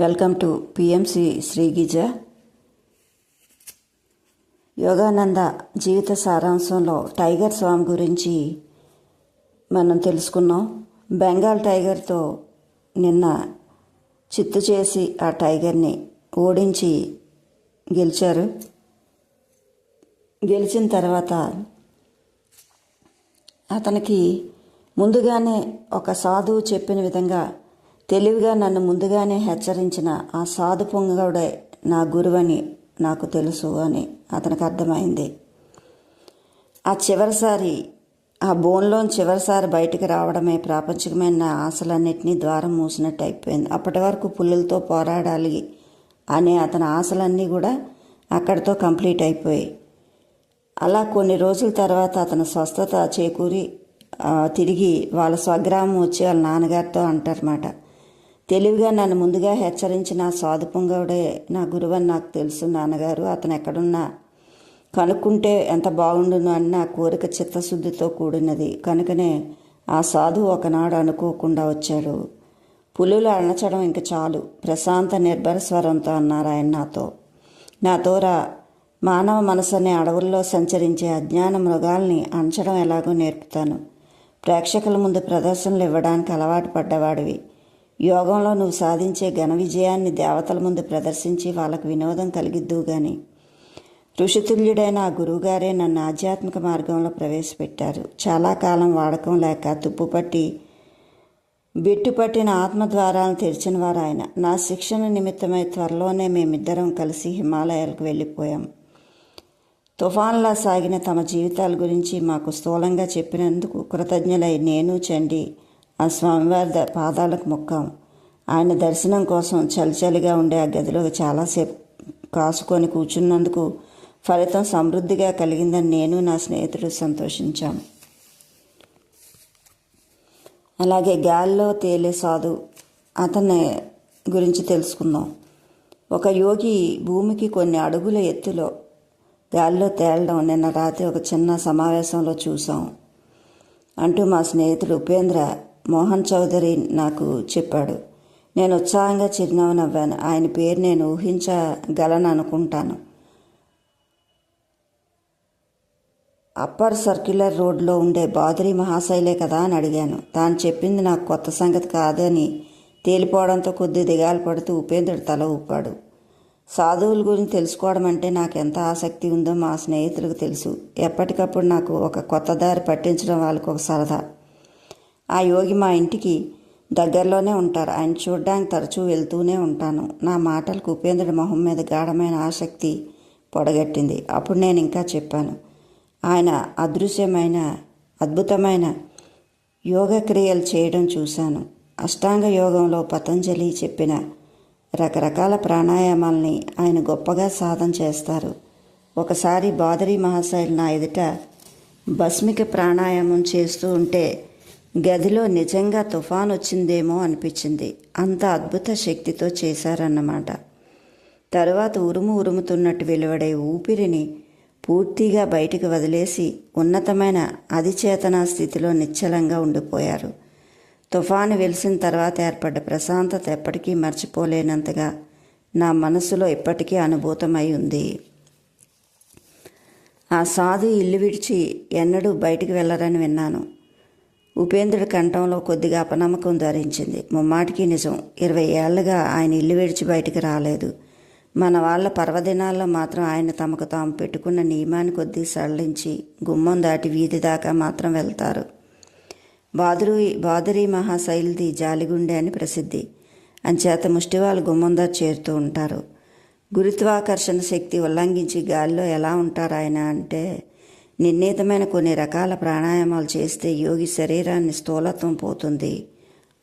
Welcome to PMC శ్రీగిజ యోగానంద జీవిత సారాంశంలో టైగర్ స్వామి గురించి మనం తెలుసుకున్నాం. బెంగాల్ టైగర్తో నిన్న చిత్తు చేసి ఆ టైగర్ని ఓడించి గెలిచారు. గెలిచిన తర్వాత అతనికి ముందుగానే ఒక సాధువు చెప్పిన విధంగా తెలివిగా నన్ను ముందుగానే హెచ్చరించిన ఆ సాధు పొంగవుడే నా గురువని నాకు తెలుసు అని అతనికి అర్థమైంది. ఆ చివరిసారి ఆ బోన్లో చివరిసారి బయటకు రావడమే ప్రాపంచికమైన నా ఆశలన్నింటినీ ద్వారం మూసినట్టు అయిపోయింది. అప్పటి వరకు పుల్లులతో పోరాడాలి అనే అతని ఆశలన్నీ కూడా అక్కడితో కంప్లీట్ అయిపోయాయి. అలా కొన్ని రోజుల తర్వాత అతను స్వస్థత చేకూరి తిరిగి వాళ్ళ స్వగ్రామం వచ్చి వాళ్ళ నాన్నగారితో అంటారన్నమాట. తెలివిగా నన్ను ముందుగా హెచ్చరించిన ఆ సాధు పొంగవుడే నా గురువని నాకు తెలుసు నాన్నగారు. అతను ఎక్కడున్నా కనుక్కుంటే ఎంత బాగుండును అని నా కోరిక చిత్తశుద్ధితో కూడినది. కనుకనే ఆ సాధు ఒకనాడు అనుకోకుండా వచ్చాడు. పులులు అణచడం ఇంక చాలు. ప్రశాంత నిర్భర స్వరంతో అన్నారు ఆయన నాతో. నా రా మానవ మనసు అనే అడవుల్లో సంచరించే అజ్ఞాన మృగాల్ని అణచడం ఎలాగో నేర్పుతాను. ప్రేక్షకుల ముందు ప్రదర్శనలు ఇవ్వడానికి అలవాటు పడ్డవాడివి. యోగంలో నువ్వు సాధించే ఘన విజయాన్ని దేవతల ముందు ప్రదర్శించి వాళ్ళకు వినోదం కలిగిద్దు గాని. ఋషితుల్యుడైన ఆ గురువుగారే నన్ను ఆధ్యాత్మిక మార్గంలో ప్రవేశపెట్టారు. చాలా కాలం వాడకం లేక తుప్పుపట్టి బిట్టుపట్టిన ఆత్మద్వారాలను తెరిచిన వారు ఆయన నా శిక్షణ నిమిత్తమై త్వరలోనే మేమిద్దరం కలిసి హిమాలయాలకు వెళ్ళిపోయాం. తుఫాన్లా సాగిన తమ జీవితాల గురించి మాకు స్థూలంగా చెప్పినందుకు కృతజ్ఞులై నేను చండి ఆ స్వామివారి ద- పాదాలకు మొక్కాము ఆయన దర్శనం కోసం చలిచలిగా ఉండే ఆ గదిలో చాలాసేపు కాసుకొని కూర్చున్నందుకు ఫలితం సమృద్ధిగా కలిగిందని నేను నా స్నేహితుడు సంతోషించాము అలాగే గాల్లో తేలే సాధు అతని గురించి తెలుసుకుందాం ఒక యోగి భూమికి కొన్ని అడుగుల ఎత్తులో గాల్లో తేలడం నిన్న రాత్రి ఒక చిన్న సమావేశంలో చూసాం అంటూ మా స్నేహితుడు ఉపేంద్ర మోహన్ చౌదరి నాకు చెప్పాడు. నేను ఉత్సాహంగా చిరునవ్వు నవ్వాను. ఆయన పేరు నేను ఊహించగలను అనుకుంటాను. అప్పర్ సర్క్యులర్ రోడ్లో ఉండే బాదురి మహాశైలే కదా అని అడిగాను. తాను చెప్పింది నాకు కొత్త సంగతి కాదని తేలిపోవడంతో కొద్ది దిగాలు పడుతూ ఉపేంద్రుడు తల ఊపాడు. సాధువుల గురించి తెలుసుకోవడం అంటే నాకు ఎంత ఆసక్తి ఉందో మా స్నేహితులకు తెలుసు. ఎప్పటికప్పుడు నాకు ఒక కొత్త దారి పట్టించడం వాళ్ళకు ఒక సరదా. ఆ యోగి మా ఇంటికి దగ్గరలోనే ఉంటారు. ఆయన చూడ్డానికి తరచూ వెళ్తూనే ఉంటాను. నా మాటలకు ఉపేంద్రుడి మొహం మీద గాఢమైన ఆసక్తి పొడగట్టింది. అప్పుడు నేను ఇంకా చెప్పాను. ఆయన అదృశ్యమైన అద్భుతమైన యోగ క్రియలు చేయడం చూశాను. అష్టాంగ యోగంలో పతంజలి చెప్పిన రకరకాల ప్రాణాయామాల్ని ఆయన గొప్పగా సాధన చేస్తారు. ఒకసారి బాదరి మహాశైలు నా ఎదుట భస్మిక ప్రాణాయామం చేస్తూ ఉంటే గదిలో నిజంగా తుఫాన్ వచ్చిందేమో అనిపించింది. అంత అద్భుత శక్తితో చేశారన్నమాట. తరువాత ఉరుము ఉరుముతున్నట్టు వెలువడే ఊపిరిని పూర్తిగా బయటికి వదిలేసి ఉన్నతమైన అధిచేతనా స్థితిలో నిశ్చలంగా ఉండిపోయారు. తుఫాను వెలిసిన తర్వాత ఏర్పడ్డ ప్రశాంతత ఎప్పటికీ మర్చిపోలేనంతగా నా మనసులో ఇప్పటికీ అనుభూతమై ఉంది. ఆ సాధు ఇల్లు విడిచి ఎన్నడూ బయటికి వెళ్ళరని విన్నాను. ఉపేంద్రుడి కంఠంలో కొద్దిగా అపనమ్మకం ధరించింది. ముమ్మాటికి నిజం. ఇరవై ఏళ్ళుగా ఆయన ఇల్లు విడిచి బయటికి రాలేదు. మన వాళ్ళ పర్వదినాల్లో మాత్రం ఆయన తమకు తాము పెట్టుకున్న నియమాన్ని కొద్దిగా సడలించి గుమ్మం దాటి వీధి దాకా మాత్రం వెళ్తారు. బాదురీ బాదురి మహాశైలిది జాలిగుండె అని ప్రసిద్ధి. అంచేత ముష్టివాళ్ళు గుమ్మందా చేరుతూ ఉంటారు. గురుత్వాకర్షణ శక్తి ఉల్లంఘించి గాలిలో ఎలా ఉంటారు ఆయన అంటే నిర్ణీతమైన కొన్ని రకాల ప్రాణాయామాలు చేస్తే యోగి శరీరాన్ని స్థూలత్వం పోతుంది.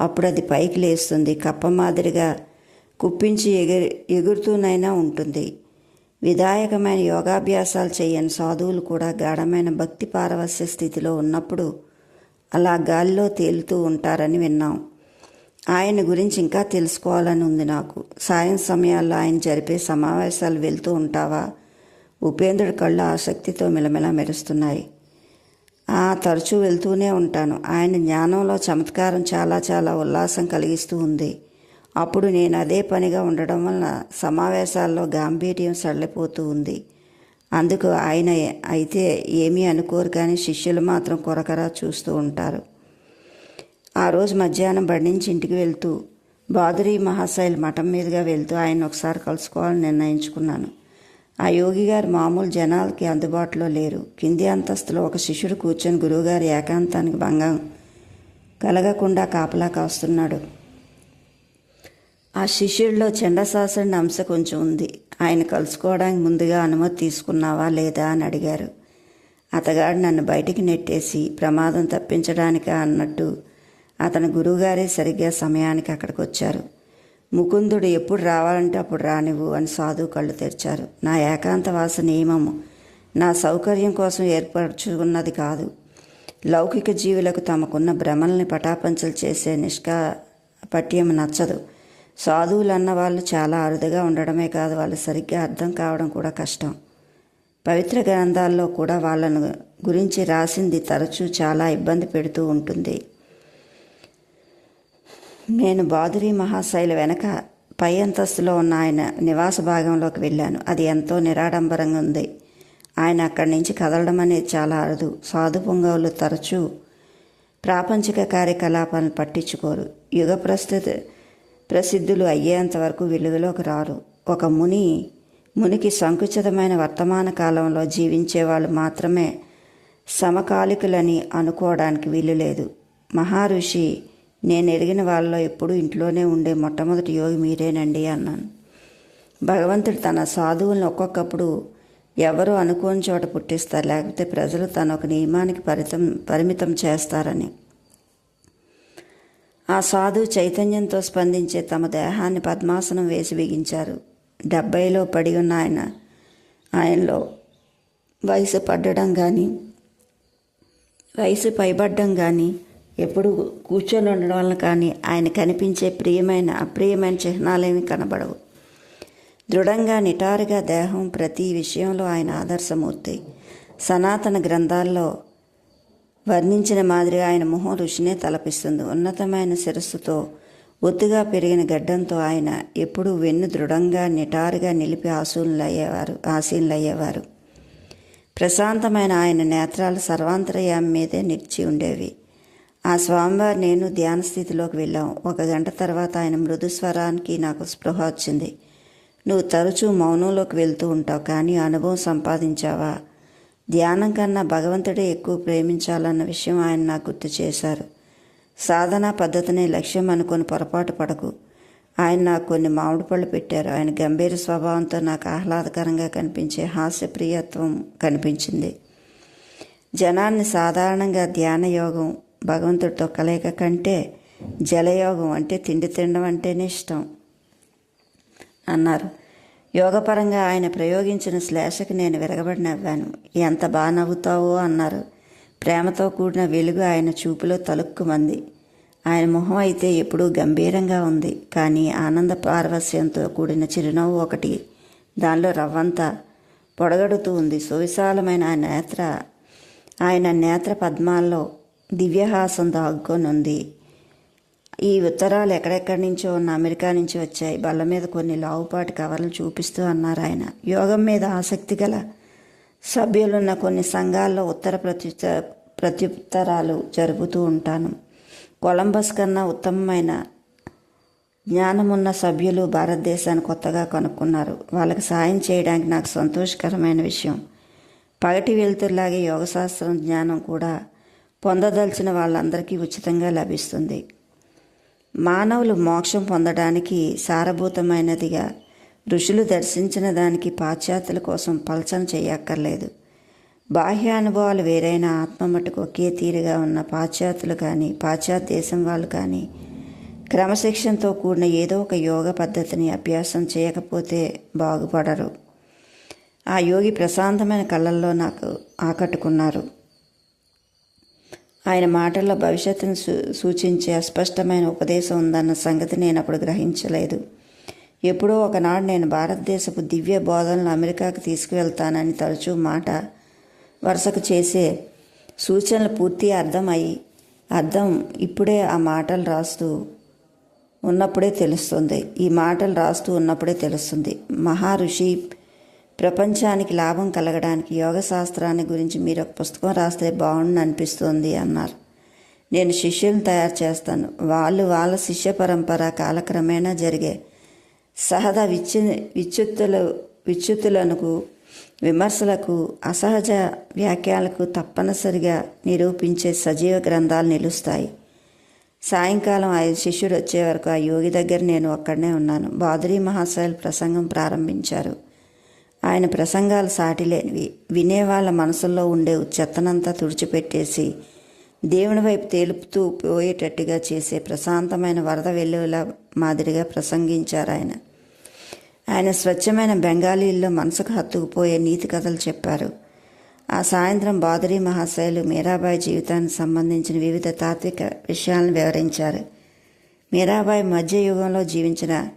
అప్పుడు అది పైకి లేస్తుంది. కప్ప మాదిరిగా కుప్పించి ఎగిరి ఎగురుతూనైనా ఉంటుంది. విధాయకమైన యోగాభ్యాసాలు చేయని సాధువులు కూడా గాఢమైన భక్తి పారవస్య స్థితిలో ఉన్నప్పుడు అలా గాలిలో తేలుతూ ఉంటారని విన్నాం. ఆయన గురించి ఇంకా తెలుసుకోవాలని ఉంది నాకు. సాయం సమయాల్లో ఆయన జరిపే సమావేశాలు వెళ్తూ ఉంటావా? ఉపేంద్రుడి కళ్ళు ఆసక్తితో మిలమిల మెరుస్తున్నాయి. ఆ తరచూ వెళ్తూనే ఉంటాను. ఆయన జ్ఞానంలో చమత్కారం చాలా చాలా ఉల్లాసం కలిగిస్తూ ఉంది. అప్పుడు నేను అదే పనిగా ఉండడం వల్ల సమావేశాల్లో గాంభీర్యం సడలిపోతూ ఉంది. అందుకు ఆయన అయితే ఏమీ అనుకోరు కానీ శిష్యులు మాత్రం కొరకరా చూస్తూ ఉంటారు. ఆ రోజు మధ్యాహ్నం బడి నుంచి ఇంటికి వెళ్తూ బాదురి మహాశైల్ మఠం మీదుగా వెళ్తూ ఆయన ఒకసారి కలుసుకోవాలని నిర్ణయించుకున్నాను. ఆ యోగి గారు మామూలు జనాలకి అందుబాటులో లేరు. కింది అంతస్తులో ఒక శిష్యుడు కూర్చొని గురువుగారి ఏకాంతానికి భంగం కలగకుండా కాపలా కాస్తున్నాడు. ఆ శిష్యుడిలో చండశాసనుడి అంశ కొంచెం ఉంది. ఆయన కలుసుకోవడానికి ముందుగా అనుమతి తీసుకున్నావా లేదా అని అడిగారు. అతగాడు నన్ను బయటికి నెట్టేసి ప్రమాదం తప్పించడానికా అన్నట్టు అతని గురువుగారే సరిగ్గా సమయానికి అక్కడికి వచ్చారు ముకుందుడు ఎప్పుడు రావాలంటే అప్పుడు రానివ్వు అని సాధువు కళ్ళు తెరిచారు. నా ఏకాంతవాస నియమము నా సౌకర్యం కోసం ఏర్పరచుకున్నది కాదు. లౌకిక జీవులకు తమకున్న భ్రమల్ని పటాపంచలు చేసే నిష్కాపట్యం నచ్చదు. సాధువులు అన్న వాళ్ళు చాలా అరుదుగా ఉండడమే కాదు వాళ్ళు సరిగ్గా అర్థం కావడం కూడా కష్టం. పవిత్ర గ్రంథాల్లో కూడా వాళ్ళను గురించి రాసింది తరచూ చాలా ఇబ్బంది పెడుతూ ఉంటుంది. నేను బాదురి మహాశైల వెనక పై అంతస్తులో ఉన్న ఆయన నివాస భాగంలోకి వెళ్ళాను. అది ఎంతో నిరాడంబరంగా ఉంది. ఆయన అక్కడి నుంచి కదలడం అనేది చాలా అరుదు. సాధు పొంగవులు తరచూ ప్రాపంచిక కార్యకలాపాలను పట్టించుకోరు. యుగ ప్రస్తుత ప్రసిద్ధులు అయ్యేంత వరకు వెలుగులోకి రారు. ఒక ముని మునికి సంకుచితమైన వర్తమాన కాలంలో జీవించే వాళ్ళు మాత్రమే సమకాలికులని అనుకోవడానికి వీలు లేదు. మహారుషి నేను ఎరిగిన వాళ్ళలో ఎప్పుడూ ఇంట్లోనే ఉండే మొట్టమొదటి యోగి మీరేనండి అన్నాను. భగవంతుడు తన సాధువులను ఒక్కొక్కప్పుడు ఎవరు అనుకోని చోట పుట్టిస్తారు లేకపోతే ప్రజలు తన ఒక నియమానికి పరితం పరిమితం చేస్తారని. ఆ సాధువు చైతన్యంతో స్పందించే తమ దేహాన్ని పద్మాసనం వేసి బిగించారు. డెబ్బైలో పడి ఉన్న ఆయన ఆయనలో వయసు పడ్డడం కానీ వయసు పైబడ్డం కానీ ఎప్పుడు కూర్చొని ఉండడం వలన కానీ ఆయన కనిపించే ప్రియమైన అప్రియమైన చిహ్నాలేమీ కనబడవు. దృఢంగా నిటారుగా దేహం ప్రతి విషయంలో ఆయన ఆదర్శమూర్తి. సనాతన గ్రంథాల్లో వర్ణించిన మాదిరిగా ఆయన మొహం రుచినే తలపిస్తుంది. ఉన్నతమైన శిరస్సుతో ఒత్తుగా పెరిగిన గడ్డంతో ఆయన ఎప్పుడూ వెన్ను దృఢంగా నిటారుగా నిలిపి ఆశూనులయ్యేవారు ఆశీనులయ్యేవారు. ప్రశాంతమైన ఆయన నేత్రాలు సర్వాంతరయామి మీదే నిలిచి ఉండేవి. ఆ స్వామివారు నేను ధ్యాన స్థితిలోకి వెళ్ళాం. ఒక గంట తర్వాత ఆయన మృదు స్వరానికి నాకు స్పృహ వచ్చింది. నువ్వు తరచూ మౌనంలోకి వెళ్తూ ఉంటావు కానీ అనుభవం సంపాదించావా? ధ్యానం కన్నా భగవంతుడే ఎక్కువ ప్రేమించాలన్న విషయం ఆయన నాకు గుర్తు చేశారు. సాధనా పద్ధతిని లక్ష్యం అనుకొని పొరపాటు పడకు. ఆయన నాకు కొన్ని మామిడి పళ్ళు పెట్టారు. ఆయన గంభీర స్వభావంతో నాకు ఆహ్లాదకరంగా కనిపించే హాస్యప్రియత్వం కనిపించింది. జనాన్ని సాధారణంగా ధ్యాన యోగం భగవంతుడితో కలయిక కంటే జలయోగం అంటే తిండి తినడం అంటేనే ఇష్టం అన్నారు. యోగపరంగా ఆయన ప్రయోగించిన శ్లేషకు నేను విరగబడి నవ్వాను. ఎంత బాగా నవ్వుతావో అన్నారు. ప్రేమతో కూడిన వెలుగు ఆయన చూపులో తలుక్కుమంది. ఆయన మొహం అయితే ఎప్పుడూ గంభీరంగా ఉంది కానీ ఆనంద పార్వశ్యంతో కూడిన చిరునవ్వు ఒకటి దానిలో రవ్వంతా పొడగడుతూ ఉంది. సువిశాలమైన ఆ నేత్ర ఆయన నేత్ర పద్మాల్లో దివ్యహాసం దాగుకొనుంది. ఈ ఉత్తరాలు ఎక్కడెక్కడి నుంచో ఉన్న అమెరికా నుంచి వచ్చాయి. బల్ల మీద కొన్ని లావుపాటి కవర్లు చూపిస్తూ అన్నారు ఆయన. యోగం మీద ఆసక్తి గల సభ్యులున్న కొన్ని సంఘాల్లో ఉత్తర ప్రత్యుత ప్రత్యుత్తరాలు జరుపుతూ ఉంటాను. కొలంబస్ కన్నా ఉత్తమమైన జ్ఞానమున్న సభ్యులు భారతదేశాన్ని కొత్తగా కనుక్కున్నారు. వాళ్ళకి సాయం చేయడానికి నాకు సంతోషకరమైన విషయం. పగటి వెలుతురులాగే యోగశాస్త్రం జ్ఞానం కూడా పొందదలిచిన వాళ్ళందరికీ ఉచితంగా లభిస్తుంది. మానవులు మోక్షం పొందడానికి సారభూతమైనదిగా ఋషులు దర్శించిన దానికి పాశ్చాత్యుల కోసం పలచన చేయక్కర్లేదు. బాహ్య అనుభవాలు వేరైన ఆత్మ మటుకు ఒకే తీరుగా ఉన్న పాశ్చాత్యులు కానీ పాశ్చాత్య దేశం వాళ్ళు కానీ క్రమశిక్షణతో కూడిన ఏదో ఒక యోగ పద్ధతిని అభ్యాసం చేయకపోతే బాగుపడరు. ఆ యోగి ప్రశాంతమైన కళ్ళల్లో నాకు ఆకట్టుకున్నారు. ఆయన మాటల్లో భవిష్యత్తును సూ సూచించే అస్పష్టమైన ఉపదేశం ఉందన్న సంగతి నేను అప్పుడు గ్రహించలేదు. ఎప్పుడో ఒకనాడు నేను భారతదేశపు దివ్య బోధనలు అమెరికాకు తీసుకువెళ్తానని తరచూ మాట వరుసకు చేసే సూచనలు పూర్తి అర్థం అయ్యి అర్థం ఇప్పుడే ఆ మాటలు రాస్తూ ఉన్నప్పుడే తెలుస్తుంది. ఈ మాటలు రాస్తూ ఉన్నప్పుడే తెలుస్తుంది. మహర్షి ప్రపంచానికి లాభం కలగడానికి యోగ శాస్త్రాన్ని గురించి మీరు ఒక పుస్తకం రాస్తే బాగుండు అనిపిస్తుంది అన్నారు. నేను శిష్యులను తయారు చేస్తాను. వాళ్ళు వాళ్ళ శిష్య పరంపర కాలక్రమేణా జరిగే సహజ విచ్చు విచ్యుత్తులు విచ్యుత్తులకు విమర్శలకు అసహజ వ్యాఖ్యలకు తప్పనిసరిగా నిరూపించే సజీవ గ్రంథాలు నిలుస్తాయి. సాయంకాలం ఐదు శిష్యుడు వచ్చే వరకు ఆ యోగి దగ్గర నేను ఒక్కడనే ఉన్నాను. బాదురీ మహాశయులు ప్రసంగం ప్రారంభించారు. ఆయన ప్రసంగాలు సాటిలేనివి. వినేవాళ్ళ మనసుల్లో ఉండే చెత్తనంతా తుడిచిపెట్టేసి దేవుని వైపు తేలుపుతూ పోయేటట్టుగా చేసే ప్రశాంతమైన వరద వెల్లువల మాదిరిగా ప్రసంగించారు ఆయన. ఆయన స్వచ్ఛమైన బెంగాలీల్లో మనసుకు హత్తుకుపోయే నీతి కథలు చెప్పారు. ఆ సాయంత్రం బాదరి మహాశయులు మీరాబాయి జీవితానికి సంబంధించిన వివిధ తాత్విక విషయాలను వివరించారు. మీరాబాయి మధ్యయుగంలో జీవించిన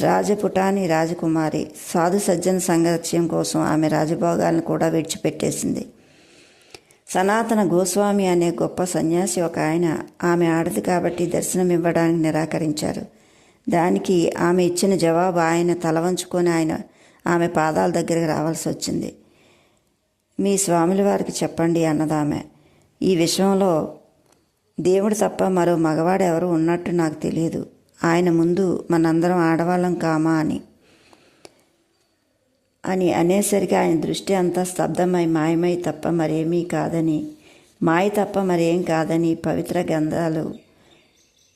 రాజపుటాని రాజకుమారి సాధు సజ్జన సంగత్యం కోసం ఆమె రాజభోగాలను కూడా విడిచిపెట్టేసింది. సనాతన గోస్వామి అనే గొప్ప సన్యాసి ఒక ఆయన ఆమె ఆడది కాబట్టి దర్శనం ఇవ్వడానికి నిరాకరించారు. దానికి ఆమె ఇచ్చిన జవాబు ఆయన తల వంచుకొని ఆయన ఆమె పాదాల దగ్గరికి రావాల్సి వచ్చింది. మీ స్వాముల వారికి చెప్పండి అన్నదామె ఈ విషయంలో దేవుడు తప్ప మరో మగవాడు ఎవరు ఉన్నట్టు నాకు తెలియదు. ఆయన ముందు మనందరం ఆడవాళ్ళం కామా అని. అని అనేసరికి ఆయన దృష్టి అంతా స్తబ్దమై మాయమై తప్ప మరేమీ కాదని మాయ తప్ప మరేం కాదని పవిత్ర గంధాలు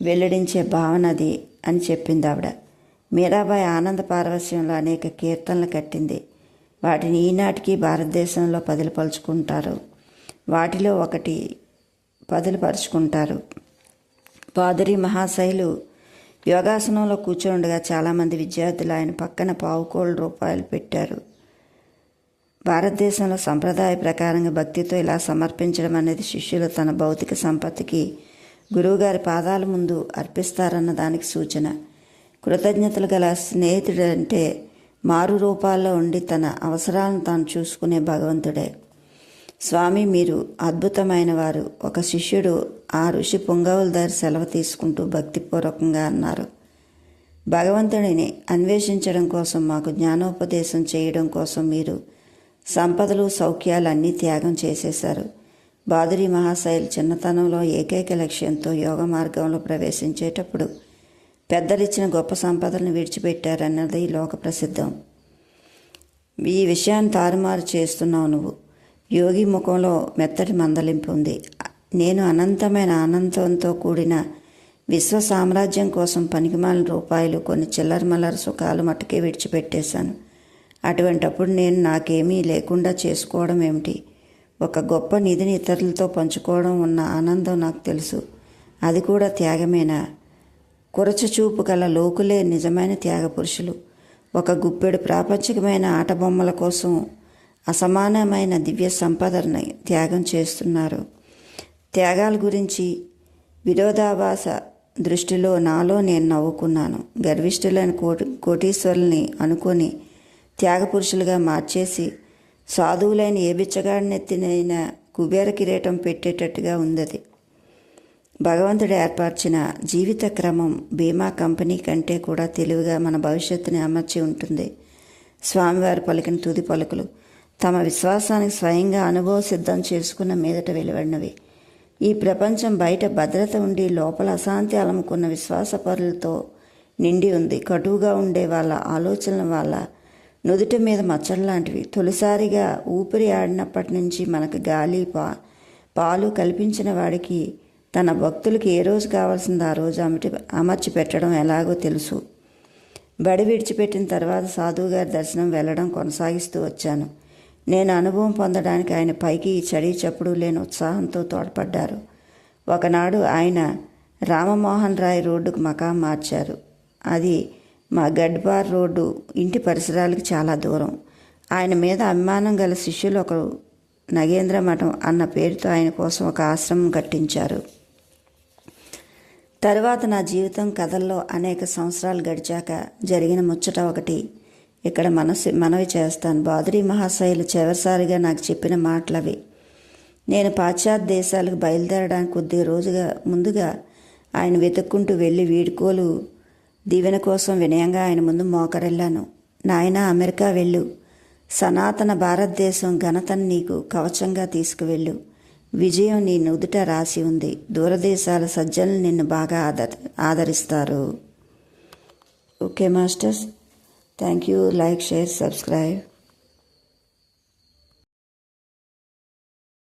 వెల్లడించే భావనది అని చెప్పింది ఆవిడ. మీరాబాయి ఆనంద పారవస్యంలో అనేక కీర్తనలు కట్టింది. వాటిని ఈనాటికి భారతదేశంలో పదిలిపలుచుకుంటారు వాటిలో ఒకటి పదిలిపరుచుకుంటారు. పాదరి మహాశైలు యోగాసనంలో కూర్చోండగా చాలామంది విద్యార్థులు ఆయన పక్కన పావుకోళ్ళ రూపాయలు పెట్టారు. భారతదేశంలో సంప్రదాయ ప్రకారంగా భక్తితో ఇలా సమర్పించడం అనేది శిష్యులు తన భౌతిక సంపత్తికి గురువుగారి పాదాల ముందు అర్పిస్తారన్న దానికి సూచన. కృతజ్ఞతలు గల స్నేహితుడంటే మారు రూపాల్లో ఉండి తన అవసరాలను తాను చూసుకునే భగవంతుడే. స్వామి మీరు అద్భుతమైన వారు. ఒక శిష్యుడు ఆ ఋషి పొంగవుల దారి సెలవు తీసుకుంటూ భక్తిపూర్వకంగా అన్నారు. భగవంతుడిని అన్వేషించడం కోసం మాకు జ్ఞానోపదేశం చేయడం కోసం మీరు సంపదలు సౌఖ్యాలు అన్నీ త్యాగం చేసేశారు. బాదురి మహాశైలు చిన్నతనంలో ఏకైక లక్ష్యంతో యోగ మార్గంలో ప్రవేశించేటప్పుడు పెద్దలిచ్చిన గొప్ప సంపదలను విడిచిపెట్టారన్నది లోక ప్రసిద్ధం. ఈ విషయాన్ని తారుమారు చేస్తున్నావు నువ్వు. యోగి ముఖంలో మెత్తటి మందలింపు ఉంది. నేను అనంతమైన ఆనందంతో కూడిన విశ్వ సామ్రాజ్యం కోసం పనికిమాలిన రూపాయలు కొన్ని చిల్లర మల్లర సుఖాలు మట్టుకే విడిచిపెట్టేశాను. అటువంటప్పుడు నేను నాకేమీ లేకుండా చేసుకోవడం ఏమిటి? ఒక గొప్ప నిధిని ఇతరులతో పంచుకోవడం ఉన్న ఆనందం నాకు తెలుసు. అది కూడా త్యాగమేనా? కురచచూపు గల లోకులే నిజమైన త్యాగ పురుషులు ఒక గుప్పెడు ప్రాపంచికమైన ఆటబొమ్మల కోసం అసమానమైన దివ్య సంపదని త్యాగం చేస్తున్నారు. త్యాగాల గురించి విరోధాభాస దృష్టిలో నాలో నేను నవ్వుకున్నాను. గర్విష్ఠులైన కోటి కోటీశ్వరుల్ని అనుకొని త్యాగపురుషులుగా మార్చేసి సాధువులైన ఏ బిచ్చగాడినెత్తినైన కుబేర కిరీటం పెట్టేటట్టుగా ఉందది. భగవంతుడు ఏర్పరిచిన జీవిత క్రమం బీమా కంపెనీ కంటే కూడా తెలివిగా మన భవిష్యత్తుని అమర్చి ఉంటుంది. స్వామివారు పలికిన తుది పలుకులు తమ విశ్వాసానికి స్వయంగా అనుభవ సిద్ధం చేసుకున్న మీదట వెలువడినవి. ఈ ప్రపంచం బయట భద్రత ఉండి లోపల అశాంతి అలముకున్న విశ్వాసపరులతో నిండి ఉంది. కటువుగా ఉండే వాళ్ళ ఆలోచనల వల్ల నుదుటి మీద మచ్చలు లాంటివి. తొలిసారిగా ఊపిరి ఆడినప్పటి నుంచి మనకు గాలి పా పాలు కల్పించిన వాడికి తన భక్తులకి ఏ రోజు కావాల్సిందో ఆ రోజు అమటి అమర్చి పెట్టడం ఎలాగో తెలుసు. బడి విడిచిపెట్టిన తర్వాత సాధువు గారి దర్శనం వెళ్ళడం కొనసాగిస్తూ వచ్చాను. నేను అనుభవం పొందడానికి ఆయన పైకి చడి చప్పుడు లేని ఉత్సాహంతో తోడ్పడ్డారు. ఒకనాడు ఆయన రామమోహన్ రాయ్ రోడ్డుకు మకాం మార్చారు. అది మా గడ్బార్ రోడ్డు ఇంటి పరిసరాలకు చాలా దూరం. ఆయన మీద అభిమానం గల శిష్యులు ఒకరు నగేంద్ర మఠం అన్న పేరుతో ఆయన కోసం ఒక ఆశ్రమం కట్టించారు. తరువాత నా జీవితం కథల్లో అనేక సంవత్సరాలు గడిచాక జరిగిన ముచ్చట ఒకటి. ఇక్కడ మనసు మనవి చేస్తాను. బాదురీ మహాశైలు చివరిసారిగా నాకు చెప్పిన మాటలవి. నేను పాశ్చాత్య దేశాలకు బయలుదేరడానికి కొద్ది రోజుగా ముందుగా ఆయన వెతుక్కుంటూ వెళ్ళి వీడుకోలు దీవెన కోసం వినయంగా ఆయన ముందు మోకరెళ్ళాను నాయన అమెరికా వెళ్ళు. సనాతన భారతదేశం ఘనతను నీకు కవచంగా తీసుకువెళ్ళు. విజయం నీ నుదుట రాసి ఉంది. దూరదేశాల సజ్జనులు నిన్ను బాగా ఆదర్ ఆదరిస్తారు. Okay masters. Thank you. Like, share, subscribe.